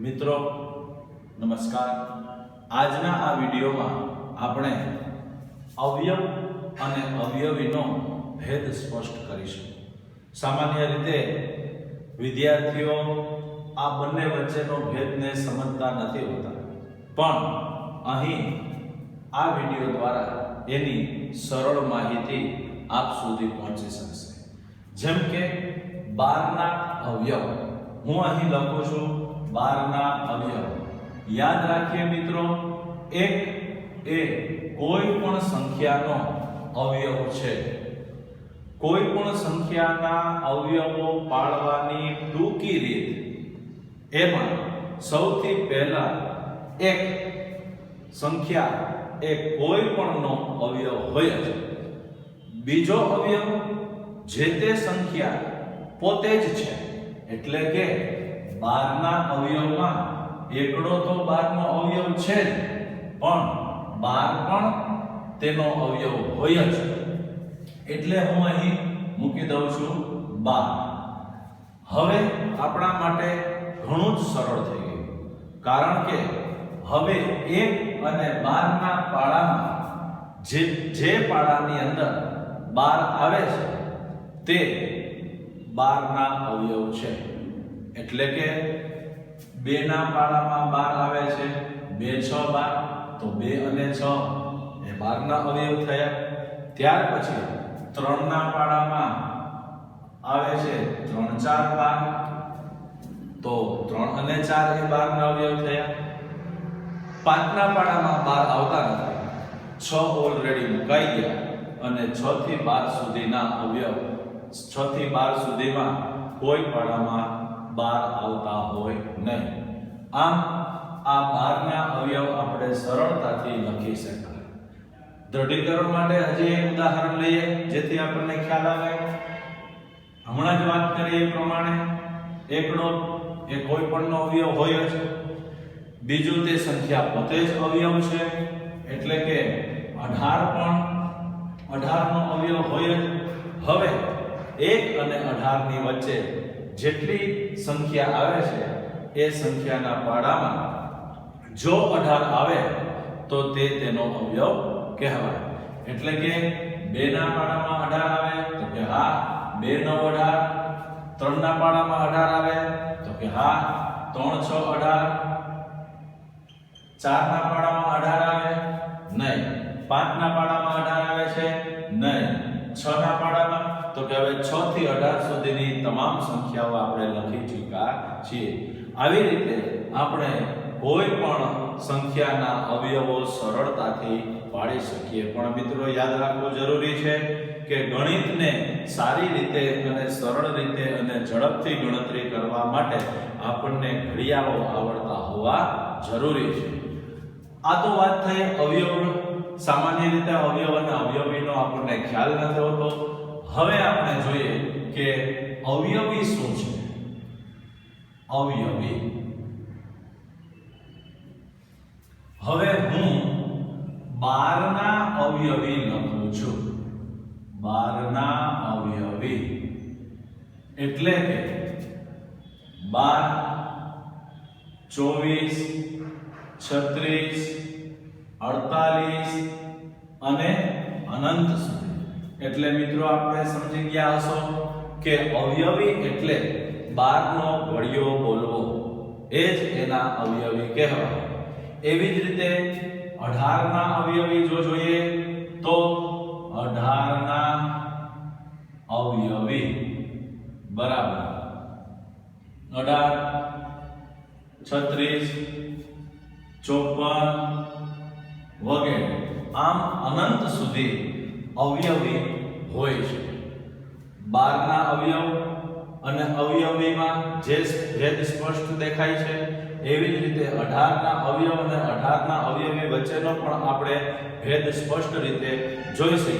મિત્રો, નમસ્કાર. આજના આ વિડીયોમાં આપણે અવયવ અને અવયવીનો ભેદ સ્પષ્ટ કરીશું. સામાન્ય રીતે વિદ્યાર્થીઓ આ બંને વચ્ચેનો ભેદને સમજતા નથી હોતા. પણ અહીં આ વીડિયો દ્વારા એની સરળ માહિતી આપ સુધી પહોંચી શકશે. જેમ કે બારના અવયવ. હું અહીં લખું છું બારના અવયવ. યાદ રાખીએ મિત્રો, એક એ કોઈ પણ સંખ્યાનો અવયવ છે. કોઈ પણ સંખ્યાના અવયવો પાડવાની ટૂંકી રીત. એમાં સૌથી પહેલા એક સંખ્યા એ કોઈ પણનો અવયવ હોય જ. બીજો અવયવ જે તે સંખ્યા પોતે જ છે. એટલે કે બારના અવયવમાં એકડો તો બારનો અવયવ છે જ, પણ બાર પણ તેનો અવયવ હોય જ. એટલે હું અહીં મૂકી દઉં છું બાર. હવે આપણા માટે ઘણું જ સરળ થઈ ગયું. કારણ કે હવે એક અને બારના પાડામાં જે જે પાડાની અંદર બાર આવે છે, તે બારના અવયવ છે. એટલે કે બે ના પાડામાં બાર આવે છે, બે છ બાર, તો બે અને છ એ બારના અવયવ થયા. ત્યાર પછી ત્રણ ના પાડામાં આવે છે ત્રણ ચાર બાર, તો ત્રણ અને ચાર એ બારના અવયવ થયા. પાંચના પાડામાં બાર આવતા નથી. છ ઓલરેડી મુકાઈ ગયા અને છ થી બાર સુધીના અવયવ, છ થી બાર સુધીમાં કોઈ પાડામાં બાર આવતા હોય નહીં. આમ, આ બારના અવયવ આપણે સરળતાથી લખી શકાય. દ્રઢીકરણ માટે હજી એક ઉદાહરણ લઈએ, જેથી આપણને ખ્યાલ આવે. હમણાં જ વાત કરી એ પ્રમાણે એકડો એ કોઈ પણનો અવયવ હોય જ. બીજું તે સંખ્યા પોતે જ અવયવ છે. એટલે કે 18 પણ 18 નો અવયવ હોય જ. હવે 1 અને 18 ની વચ્ચે જેટલી સંખ્યા આવે છે, એ સંખ્યાના પાડામાં જો 18 આવે, તો તે તેનો અવયવ કહેવાય. એટલે કે બે ના પાડામાં 18 આવે, તો કે હા, બે નવ 18 ત્રણ ના પાડામાં 18 આવે, તો કે હા 3 6 18 ચાર ના પાડામાં અઢાર આવે, નહીં પાંચ ના પાડામાં 6 ના પાડામાં? તો કે હવે 6 થી 18 સુધીની તમામ સંખ્યાઓ આપણે લખી ચૂક્યા છીએ. આવી રીતે આપણે કોઈ પણ સંખ્યાના અવયવો સરળતાથી પાડી શકીએ. પણ મિત્રો, યાદ રાખવું જરૂરી છે કે ગણિતને સારી રીતે અને સરળ રીતે અને ઝડપથી ગણતરી કરવા માટે આપણને ઘડિયાળો આવડતા હોવા જરૂરી છે. આ તો વાત થઈ અવયવોનો સામાન્ય રીતે અવયવ અને અવયવીનો આપણને ખ્યાલ નથી હોતો. હવે આપણે જોઈએ કે અવયવી શું છે? અવયવી. હવે હું બારના અવયવી લખું છું. બારના અવયવી. એટલે કે બાર, ચોવીસ, છત્રીસ અડતાલીસ અને અનંત સુધી. એટલે મિત્રો આપણે સમજી ગયા હશો કે અવયવી એટલે બારનો ઘડિયો બોલવો. એ જ એના અવયવી કહેવાય. એવી જ રીતે અઢારના અવયવી જો જોઈએ તો અઢારના અવયવી. બરાબર. અઢાર, છત્રીસ, ચોપન વગેરે. આમ અનંત સુધી અવયવી હોય છે. બારના અવયવ અને અવયવીમાં જે ભેદ સ્પષ્ટ દેખાય છે, એવી જ રીતે અઢારના અવયવ અને અઢારના અવયવી વચ્ચેનો પણ આપણે ભેદ સ્પષ્ટ રીતે જોઈ શકીએ.